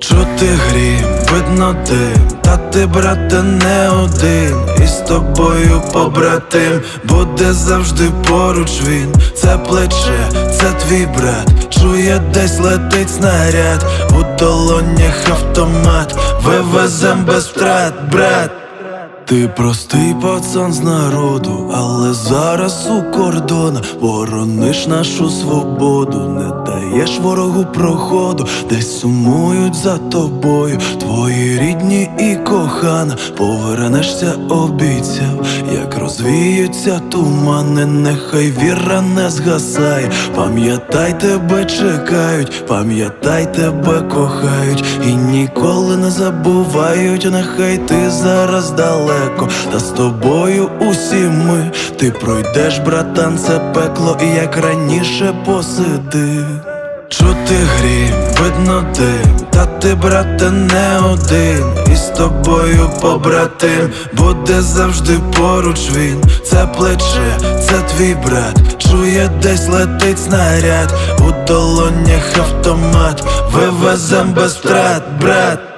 Чути грім, видно дим, та ти, брате, не один, і з тобою побратим, буде завжди поруч він, це плече, це твій брат, чує десь летить снаряд, у долонях автомат, вивезем без втрат, брат. Ти простий пацан з народу, але зараз у кордонах борониш нашу свободу, не даєш ворогу проходу, десь сумують за тобою, твої рідні і кохана, повернешся, обіцяв, як розвіються тумани, нехай віра не згасає. Пам'ятай, тебе чекають, пам'ятай, тебе кохають, і ніколи не забувають, нехай ти зараз далеко, та з тобою усі ми, ти пройдеш, братан, це пекло, і як раніше посиди. Чути грім, видно дим, та ти, брате, не один, і з тобою побратим, буде завжди поруч він, це плече, це твій брат, чує десь летить снаряд, у долонях автомат, вивезем без втрат, брат.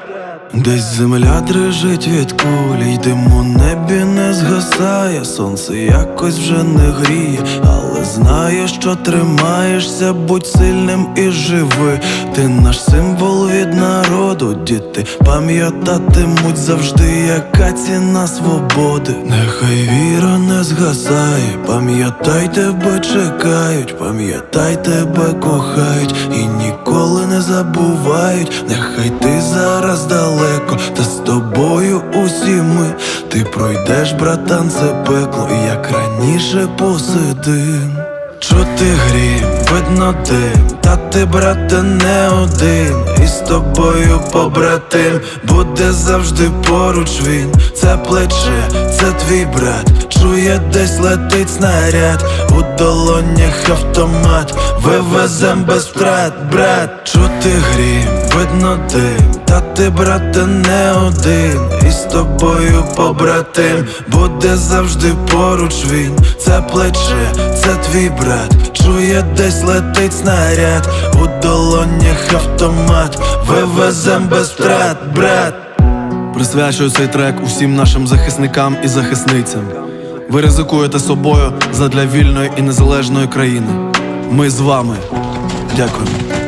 Десь земля дрижить від кулі, й дим небі не згасає, сонце якось вже не гріє, але знаю, що тримаєшся, будь сильним і живи. Ти наш символ від народу, діти пам'ятатимуть завжди, яка ціна свободи. Нехай віра не згасає, пам'ятай, тебе чекають, пам'ятай, тебе кохають і ніколи не забувають. Нехай ти зараз далеко, та з тобою усі ми. Ти пройдеш, братан, це пекло, і як раніше посидим. Чути грім, видно дим, та ти, брате, не один, і з тобою побратим, буде завжди поруч він, це плече, це твій брат, чує десь летить снаряд, у долонях автомат, вивезем без втрат, брат, чути грім, видно дим, та ти, брате, не один, і з тобою побратим, буде завжди поруч він, це плече, це твій брат, чує десь летить снаряд, у долонях автомат, вивезем без втрат, брат. Присвячую цей трек усім нашим захисникам і захисницям. Ви ризикуєте собою задля вільної і незалежної країни. Ми з вами. Дякую.